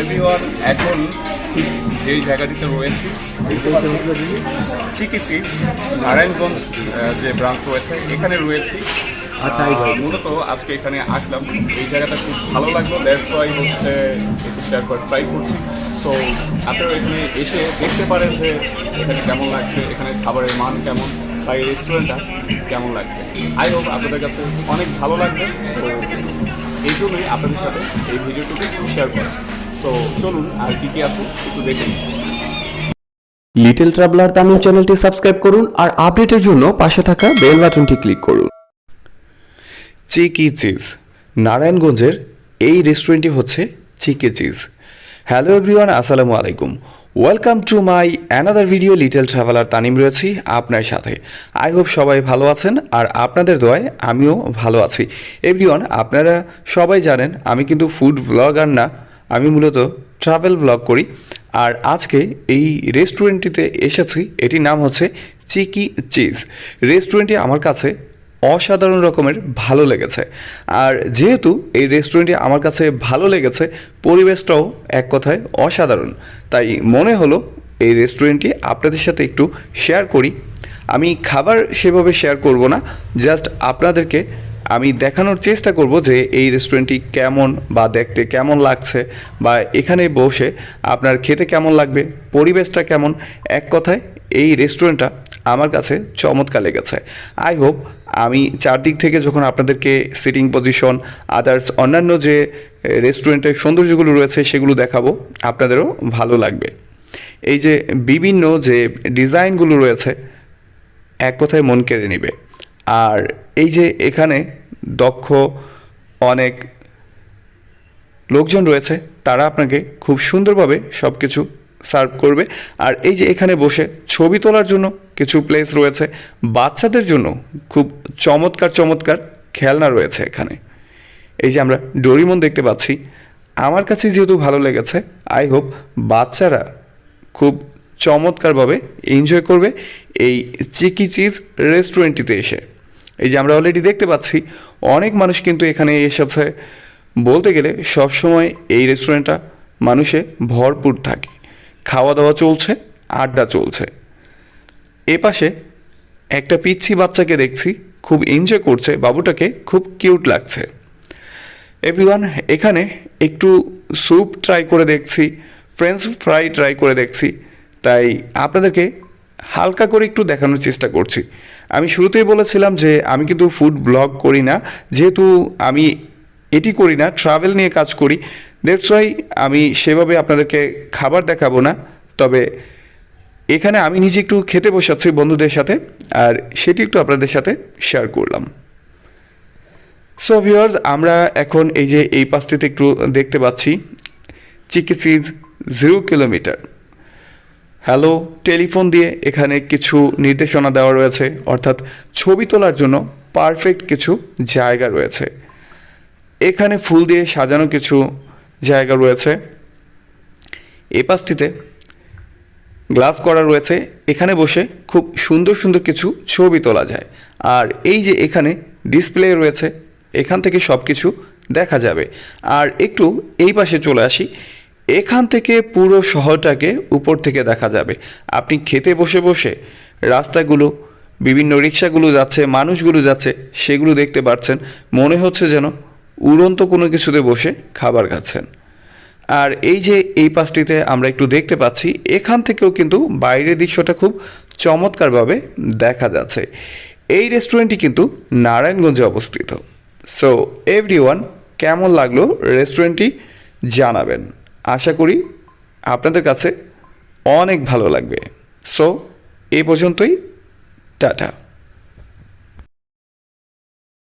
Everyone এখন ঠিক যেই জায়গাটিতে রয়েছি চিকিসি নারায়ণগঞ্জ যে ব্রাঞ্চ রয়েছে এখানে রয়েছি। আচ্ছা। মূলত আজকে এখানে আসলাম। এই জায়গাটা খুব ভালো লাগল দ্যাটস ওয়াই হচ্ছে একটু শেয়ার করে ট্রাই করছি। সো আপনারা এখানে এসে দেখতে পারেন যে এখানে কেমন লাগছে এখানে খাবারের মান কেমন বা এই রেস্টুরেন্টটা কেমন লাগছে। আই হোপ আপনাদের কাছে অনেক ভালো লাগবে। তো এই জন্যই আপনাদের সাথে এই ভিডিওটুকু শেয়ার করা সো চলুন আর কী কী আছে একটু দেখে লিটল ট্রাভেলার তামিল চ্যানেলটি সাবস্ক্রাইব করুন আর আপডেটের জন্য পাশে থাকা বেল বাটনটি ক্লিক করুন। Cheeky cheese. নারায়ণগঞ্জের এই রেস্টুরেন্টটি হচ্ছে চিকি চিজ। হ্যালো এভরিওয়ান আসসালামু আলাইকুম। Welcome to my another video little traveller Tanim রয়েছি আপনার সাথে। আই হোপ সবাই ভালো আছেন আর আপনাদের দোয়ায় আমিও ভালো আছি। এভরিওয়ান আপনারা সবাই জানেন আমি কিন্তু ফুড ব্লগার না। আমি মূলত ট্রাভেল ব্লগ করি। আর আজকে এই রেস্টুরেন্টটিতে এসেছি, এটির নাম হচ্ছে চিকি চিজ রেস্টুরেন্টটি আমার কাছে অসাধারণ রকমের ভালো লেগেছে। আর যেহেতু এই রেস্টুরেন্টটি আমার কাছে ভালো লেগেছে, পরিবেশটাও এক কথায় অসাধারণ। তাই মনে হলো এই রেস্টুরেন্টটি আপনাদের সাথে একটু শেয়ার করি। আমি খাবার সেভাবে শেয়ার করব না জাস্ট আপনাদেরকে আমি দেখানোর চেষ্টা করব যে এই রেস্টুরেন্টটি কেমন বা দেখতে কেমন লাগছে বা এখানে বসে আপনার খেতে কেমন লাগবে, পরিবেশটা কেমন। এক কথায়, এই রেস্টুরেন্টটা আমার কাছে চমৎকার লেগেছে। আই হোপ আমি চারদিক থেকে যখন আপনাদেরকে সিটিং পজিশন আদার্স অন্যান্য যে রেস্টুরেন্টের সৌন্দর্যগুলো রয়েছে সেগুলো দেখাবো, আপনাদেরও ভালো লাগবে। এই যে বিভিন্ন যে ডিজাইনগুলো রয়েছে, এক কথায় মন কেড়ে নেবে। আর এই যে এখানে দক্ষ অনেক লোকজন রয়েছে, তারা আপনাকে খুব সুন্দরভাবে সব কিছু সার্ভ করবে। আর এই যে এখানে বসে ছবি তোলার জন্য কিছু প্লেস রয়েছে, বাচ্চাদের জন্য খুব চমৎকার চমৎকার খেলনা রয়েছে এখানে। এই যে আমরা ডোরিমন দেখতে পাচ্ছি, আমার কাছে যেহেতু ভালো লেগেছে আই হোপ বাচ্চারা খুব চমৎকারভাবে এনজয় করবে এই চিকি চিজ রেস্টুরেন্টটিতে এসে। এই যে আমরা অলরেডি দেখতে পাচ্ছি, অনেক মানুষ কিন্তু এখানে এসেছে। বলতে গেলে সবসময় এই রেস্টুরেন্টটা মানুষে ভরপুর থাকে। খাওয়া দাওয়া চলছে, আড্ডা চলছে। এ পাশে একটা পিচ্ছি বাচ্চাকে দেখছি, খুব এনজয় করছে, বাবুটাকে খুব কিউট লাগছে। এভরিওয়ান এখানে একটু স্যুপ ট্রাই করে দেখছি ফ্রেঞ্চ ফ্রাই ট্রাই করে দেখছি। তাই আপনাদেরকে হালকা করে একটু দেখানোর চেষ্টা করছি। আমি শুরুতেই বলেছিলাম যে আমি কিন্তু ফুড ব্লগ করি না, যেহেতু আমি এটি করি না ট্রাভেল নিয়ে কাজ করি। দ্যাটস ওয়াই আমি সেভাবে আপনাদেরকে খাবার দেখাবো না, তবে এখানে আমি নিজে একটু খেতে বসাচ্ছি বন্ধুদের সাথে, আর সেটি একটু আপনাদের সাথে শেয়ার করলাম। সো ভিউয়ার্স আমরা এখন এই যে এই পাশটিতে একটু দেখতে পাচ্ছি চিকিসিজ জিরো কিলোমিটার হ্যালো, টেলিফোন দিয়ে এখানে কিছু নির্দেশনা দেওয়া রয়েছে, অর্থাৎ ছবি তোলার জন্য পারফেক্ট কিছু জায়গা রয়েছে। এখানে ফুল দিয়ে সাজানো কিছু জায়গা রয়েছে। এই পাশটিতে গ্লাস করা রয়েছে। এখানে বসে খুব সুন্দর সুন্দর কিছু ছবি তোলা যায়। আর এই যে এখানে ডিসপ্লে রয়েছে, এখান থেকে সব কিছু দেখা যাবে। আর একটু এই পাশে চলে আসি। এখান থেকে পুরো শহরটাকে উপর থেকে দেখা যাবে। আপনি খেতে বসে বসে রাস্তাগুলো, বিভিন্ন রিক্সাগুলো যাচ্ছে, মানুষগুলো যাচ্ছে, সেগুলো দেখতে পাচ্ছেন মনে হচ্ছে যেন উড়ন্ত কোনো কিছুতে বসে খাবার খাচ্ছেন। আর এই যে এই পাশটিতে আমরা একটু দেখতে পাচ্ছি, এখান থেকেও কিন্তু বাইরের দৃশ্যটা খুব চমৎকারভাবে দেখা যাচ্ছে। এই রেস্টুরেন্টটি কিন্তু নারায়ণগঞ্জে অবস্থিত। সো এভরি কেমন লাগল রেস্টুরেন্টটি জানাবেন। আশা করি আপনাদের কাছে অনেক ভালো লাগবে। সো এই পর্যন্তই টাটা।